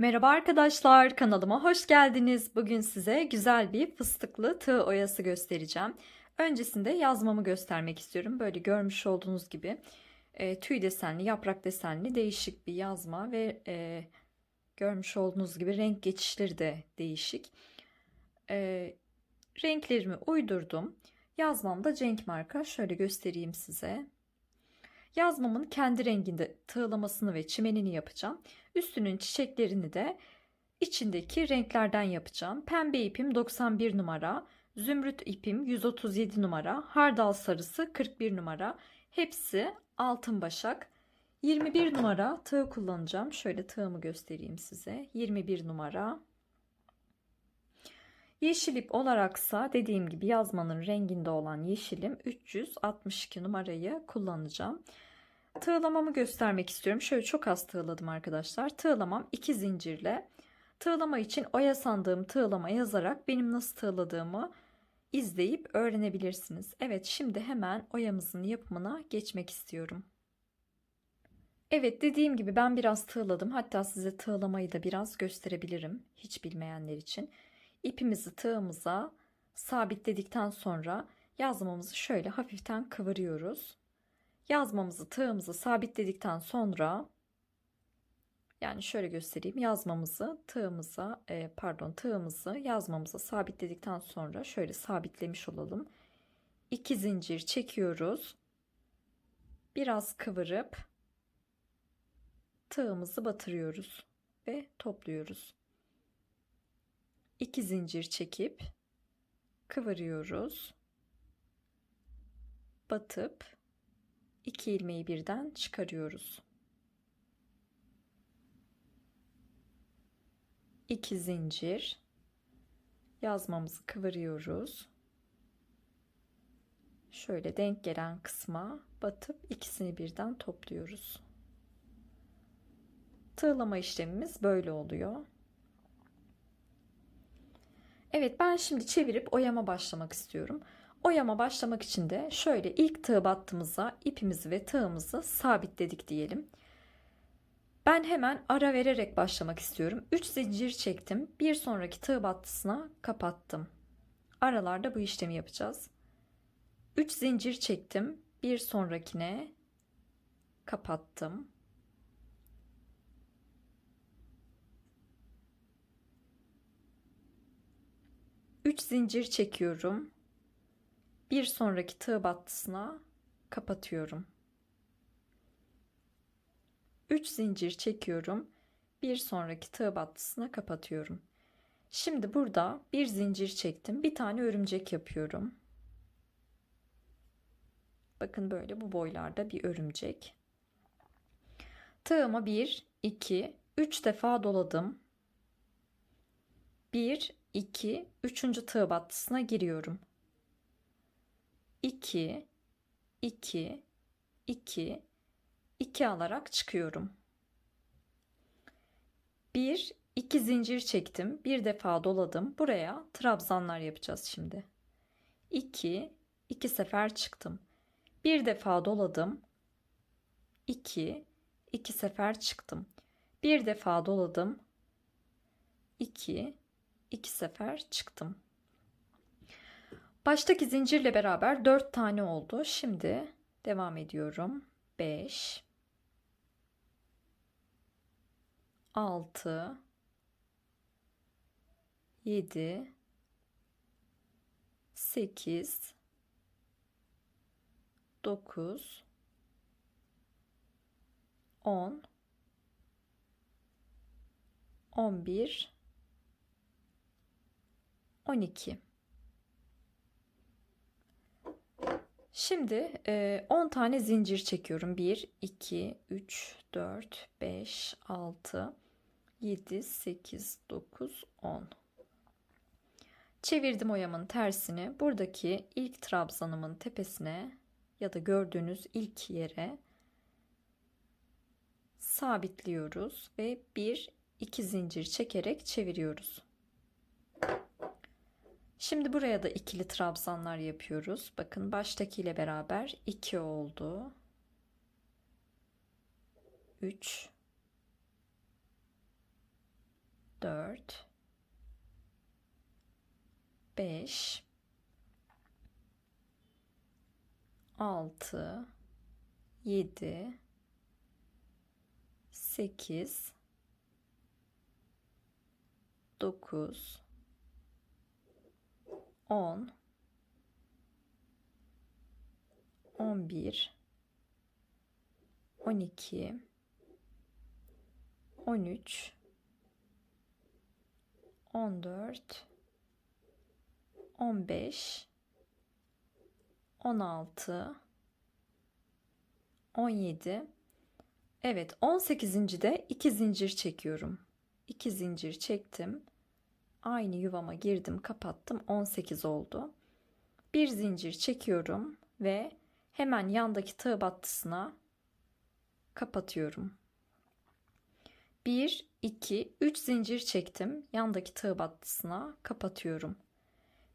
Merhaba arkadaşlar, kanalıma hoş geldiniz. Bugün size güzel bir fıstıklı tığ oyası göstereceğim. Öncesinde yazmamı göstermek istiyorum. Böyle görmüş olduğunuz gibi e, tüy desenli, yaprak desenli değişik bir yazma ve e, görmüş olduğunuz gibi renk geçişleri de değişik. E, renklerimi uydurdum. Yazmam da Cenk marka. Şöyle göstereyim size. Yazmamın kendi renginde tığlamasını ve çimenini yapacağım. Üstünün çiçeklerini de içindeki renklerden yapacağım. Pembe ipim 91 numara, zümrüt ipim 137 numara, hardal sarısı 41 numara. Hepsi altın başak. 21 numara tığ kullanacağım. Şöyle tığımı göstereyim size. 21 numara. Yeşil ip olaraksa dediğim gibi yazmanın renginde olan yeşilim 362 numarayı kullanacağım. Tığlamamı göstermek istiyorum. Şöyle çok az tığladım arkadaşlar. Tığlamam 2 zincirle. Tığlama için oya sandığım tığlama yazarak benim nasıl tığladığımı izleyip öğrenebilirsiniz. Evet şimdi hemen oyamızın yapımına geçmek istiyorum. Evet dediğim gibi ben biraz tığladım. Hatta size tığlamayı da biraz gösterebilirim. Hiç bilmeyenler için. İpimizi tığımıza sabitledikten sonra yazmamızı şöyle hafiften kıvırıyoruz. Yazmamızı tığımızı sabitledikten sonra yani şöyle göstereyim yazmamızı tığımıza e, pardon tığımızı yazmamıza sabitledikten sonra şöyle sabitlemiş olalım. 2 zincir çekiyoruz. Biraz kıvırıp tığımızı batırıyoruz ve topluyoruz. 2 zincir çekip kıvırıyoruz. Batıp 2 ilmeği birden çıkarıyoruz. 2 zincir yazmamızı kıvırıyoruz. Şöyle denk gelen kısma batıp ikisini birden topluyoruz. Tığlama işlemimiz böyle oluyor. Evet ben şimdi çevirip oyama başlamak istiyorum. Oyama başlamak için de şöyle ilk tığ battığımıza ipimizi ve tığımızı sabitledik diyelim. Ben hemen ara vererek başlamak istiyorum. 3 zincir çektim. Bir sonraki tığ battısına kapattım. Aralarda bu işlemi yapacağız. 3 zincir çektim. Bir sonrakine kapattım. Üç zincir çekiyorum bir sonraki tığ battısına kapatıyorum. 3 zincir çekiyorum. Bir sonraki tığ battısına kapatıyorum. Şimdi burada bir zincir çektim. Bir tane örümcek yapıyorum. Bakın böyle bu boylarda bir örümcek. Tığıma 1, 2, 3 defa doladım. 1, 2, 3. tığ battısına giriyorum. 2 2 2 2 alarak çıkıyorum. 1 2 zincir çektim. Bir defa doladım. Buraya trabzanlar yapacağız şimdi. 2 2 sefer çıktım. Bir defa doladım. 2 2 sefer çıktım. Bir defa doladım. 2 2 sefer çıktım. Baştaki zincirle beraber 4 tane oldu. Şimdi devam ediyorum. 5 6 7 8 9 10 11 12 Şimdi 10 e, tane zincir çekiyorum. 1, 2, 3, 4, 5, 6, 7, 8, 9, 10. Çevirdim oyamın tersini. Buradaki ilk trabzanımın tepesine ya da gördüğünüz ilk yere sabitliyoruz ve 1 2 zincir çekerek çeviriyoruz. Şimdi buraya da ikili trabzanlar yapıyoruz. Bakın baştakiyle beraber 2 oldu. 3 4 5 6 7 8 9 10 11 12 13 14 15 16 17 Evet 18. de 2 zincir çekiyorum. 2 zincir çektim. Aynı yuvama girdim, kapattım. 18 oldu. Bir zincir çekiyorum ve hemen yandaki tığ battısına kapatıyorum. 1 2 3 zincir çektim. Yandaki tığ battısına kapatıyorum.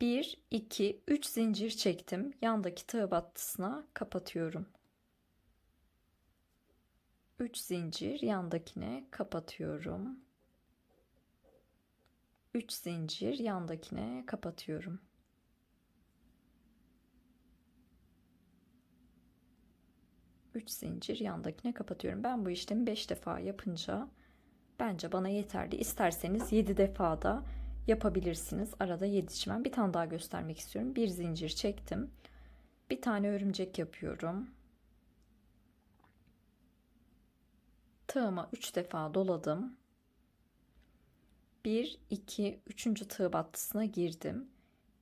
1 2 3 zincir çektim. Yandaki tığ battısına kapatıyorum. 3 zincir yandakine kapatıyorum. 3 zincir yandakine kapatıyorum. Üç zincir yandakine kapatıyorum. Ben bu işlemi 5 defa yapınca bence bana yeterli. İsterseniz 7 defa da yapabilirsiniz. Arada 7 çimen. Bir tane daha göstermek istiyorum. Bir zincir çektim. Bir tane örümcek yapıyorum. Tığıma 3 defa doladım. 1 2 3. tığ battısına girdim.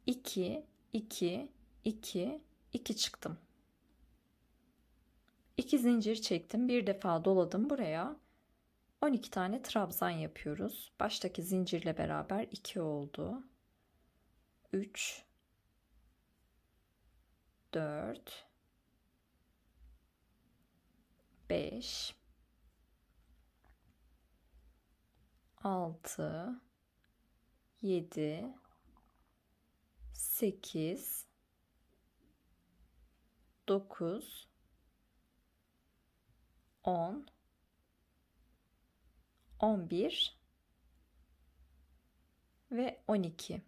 2 2 2 2 çıktım. 2 zincir çektim. Bir defa doladım buraya. 12 tane trabzan yapıyoruz. Baştaki zincirle beraber 2 oldu. 3 4 5 6 7 8 9 10 11 ve 12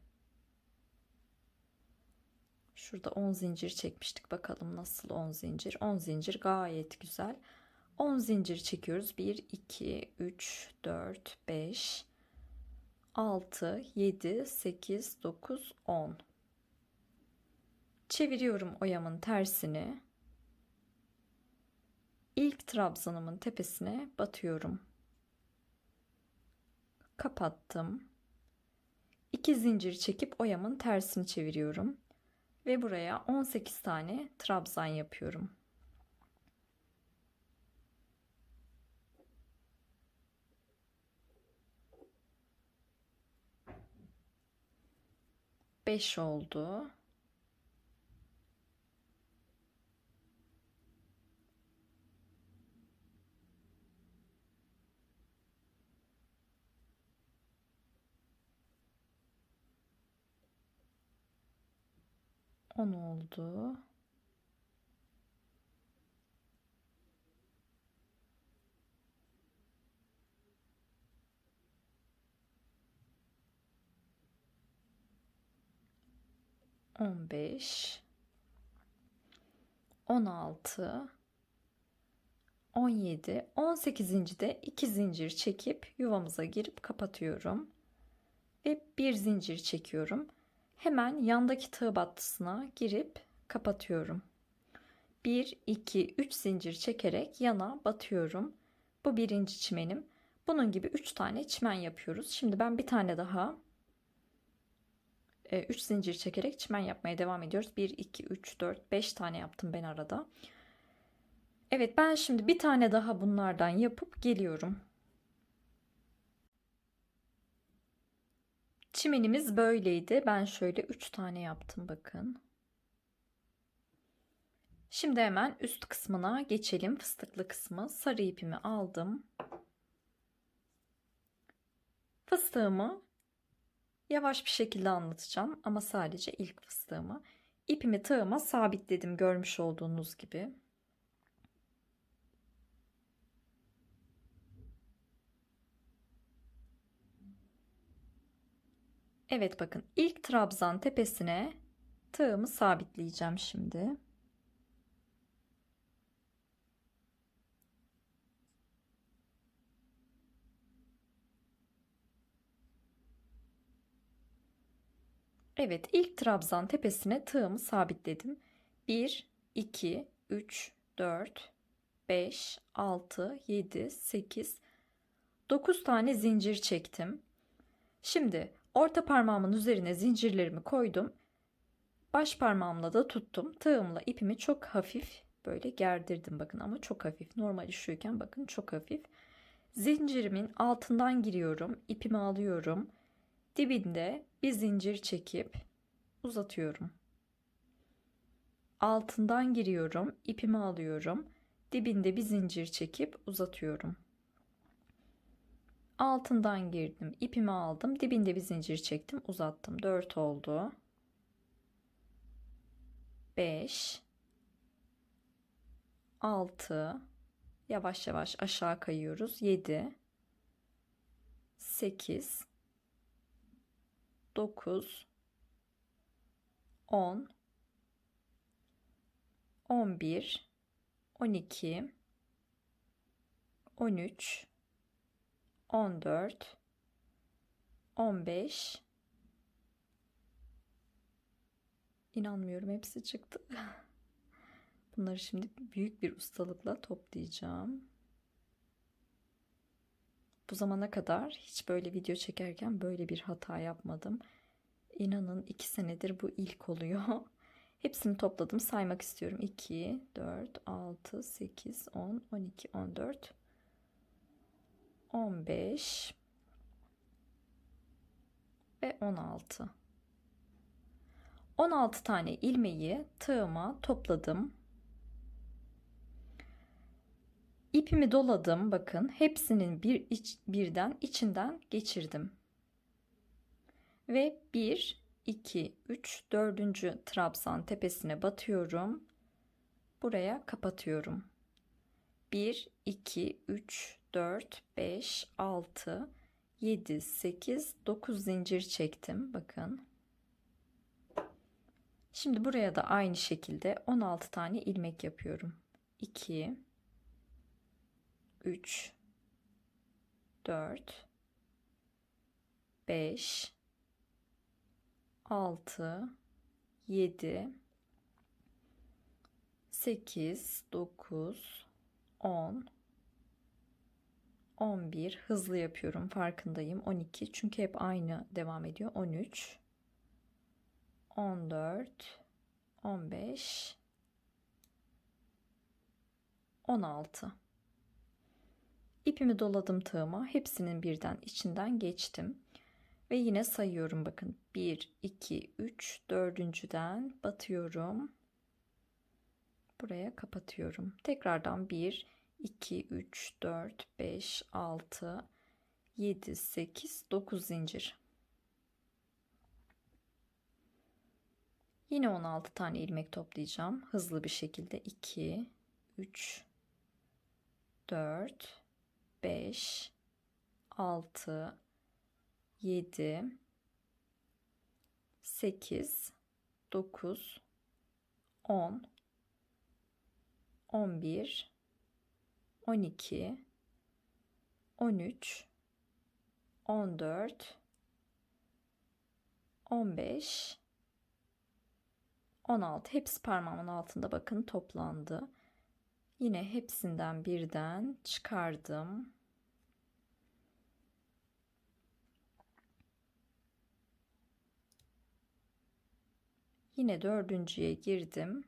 Şurada 10 zincir çekmiştik. Bakalım nasıl 10 zincir. 10 zincir gayet güzel. 10 zincir çekiyoruz. 1, 2, 3, 4, 5, 6, 7, 8, 9, 10. Çeviriyorum oyamın tersini. İlk trabzanımın tepesine batıyorum. Kapattım. 2 zincir çekip oyamın tersini çeviriyorum. Ve buraya 18 tane trabzan yapıyorum. 5 oldu. On oldu. 15 16 17 18. de 2 zincir çekip yuvamıza girip kapatıyorum. Ve bir zincir çekiyorum. Hemen yandaki tığ battısına girip kapatıyorum. 1 2 3 zincir çekerek yana batıyorum. Bu birinci çimenim. Bunun gibi 3 tane çimen yapıyoruz. Şimdi ben bir tane daha 3 e, zincir çekerek çimen yapmaya devam ediyoruz. 1, 2, 3, 4, 5 tane yaptım ben arada. Evet ben şimdi bir tane daha bunlardan yapıp geliyorum. Çimenimiz böyleydi. Ben şöyle 3 tane yaptım bakın. Şimdi hemen üst kısmına geçelim. Fıstıklı kısmı. Sarı ipimi aldım. Fıstığımı Yavaş bir şekilde anlatacağım ama sadece ilk fıstığımı. İpimi tığıma sabitledim görmüş olduğunuz gibi. Evet bakın ilk trabzan tepesine tığımı sabitleyeceğim şimdi. Evet ilk trabzan tepesine tığımı sabitledim. 1, 2, 3, 4, 5, 6, 7, 8, 9 tane zincir çektim. Şimdi orta parmağımın üzerine zincirlerimi koydum. Baş parmağımla da tuttum. Tığımla ipimi çok hafif böyle gerdirdim bakın ama çok hafif. Normali şuyken bakın çok hafif. Zincirimin altından giriyorum. ipimi alıyorum. Dibinde bir zincir çekip uzatıyorum. Altından giriyorum. ipimi alıyorum. Dibinde bir zincir çekip uzatıyorum. Altından girdim. ipimi aldım. Dibinde bir zincir çektim. Uzattım. 4 oldu. 5 6 yavaş yavaş aşağı kayıyoruz. 7 8 9 10 11 12 13 14 15 İnanmıyorum hepsi çıktı. Bunları şimdi büyük bir ustalıkla toplayacağım. Bu zamana kadar hiç böyle video çekerken böyle bir hata yapmadım. İnanın iki senedir bu ilk oluyor. Hepsini topladım saymak istiyorum. 2, 4, 6, 8, 10, 12, 14, 15 ve 16. 16 tane ilmeği tığıma topladım. İpimi doladım. Bakın hepsinin bir iç, birden içinden geçirdim. Ve 1 2 3 4. trabzan tepesine batıyorum. Buraya kapatıyorum. 1 2 3 4 5 6 7 8 9 zincir çektim. Bakın. Şimdi buraya da aynı şekilde 16 tane ilmek yapıyorum. 2 3 4 5 6 7 8 9 10 11 hızlı yapıyorum farkındayım. 12 çünkü hep aynı devam ediyor. 13 14 15 16 İpimi doladım tığıma hepsinin birden içinden geçtim. Ve yine sayıyorum bakın. 1 2 3 dördüncüden batıyorum. Buraya kapatıyorum. Tekrardan 1 2 3 4 5 6 7 8 9 zincir. Yine 16 tane ilmek toplayacağım. Hızlı bir şekilde 2 3 4 5 6 7 8 9 10 11 12 13 14 15 16 hepsi parmağımın altında bakın toplandı. Yine hepsinden birden çıkardım. Yine dördüncüye girdim.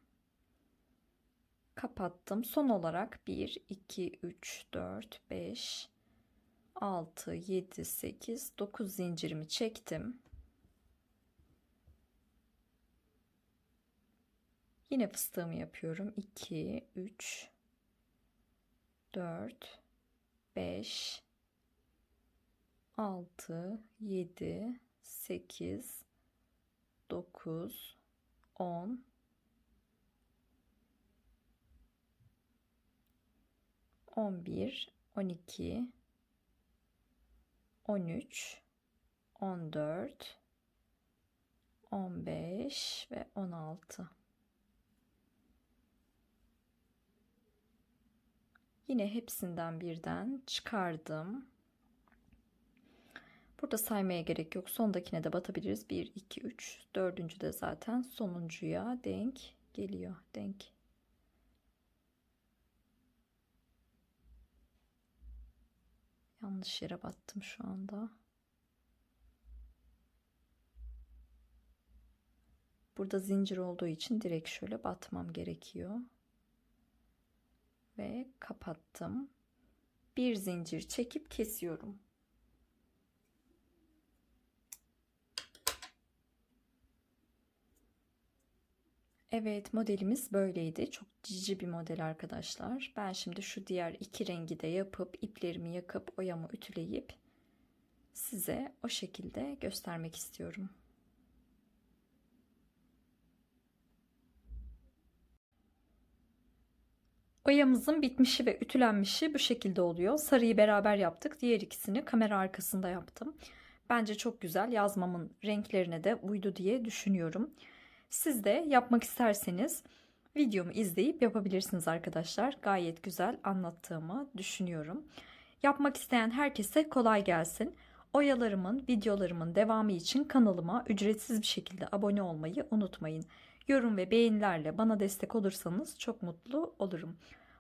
Kapattım. Son olarak 1, 2, 3, 4, 5, 6, 7, 8, 9 zincirimi çektim. Yine fıstığımı yapıyorum. 2, 3, 4, 5, 6, 7, 8, 9, 10, 11, 12, 13, 14, 15 ve 16. Yine hepsinden birden çıkardım. Burada saymaya gerek yok. Sondakine de batabiliriz. 1, 2, 3. Dördüncü de zaten sonuncuya denk geliyor. Denk. Yanlış yere battım şu anda. Burada zincir olduğu için direkt şöyle batmam gerekiyor. Ve kapattım. Bir zincir çekip kesiyorum. Evet modelimiz böyleydi. Çok cici bir model arkadaşlar. Ben şimdi şu diğer iki rengi de yapıp iplerimi yakıp oyamı ütüleyip size o şekilde göstermek istiyorum. Oyamızın bitmişi ve ütülenmişi bu şekilde oluyor. Sarıyı beraber yaptık. Diğer ikisini kamera arkasında yaptım. Bence çok güzel. Yazmamın renklerine de uydu diye düşünüyorum. Siz de yapmak isterseniz videomu izleyip yapabilirsiniz arkadaşlar. Gayet güzel anlattığımı düşünüyorum. Yapmak isteyen herkese kolay gelsin. Oyalarımın, videolarımın devamı için kanalıma ücretsiz bir şekilde abone olmayı unutmayın. Yorum ve beğenilerle bana destek olursanız çok mutlu olurum.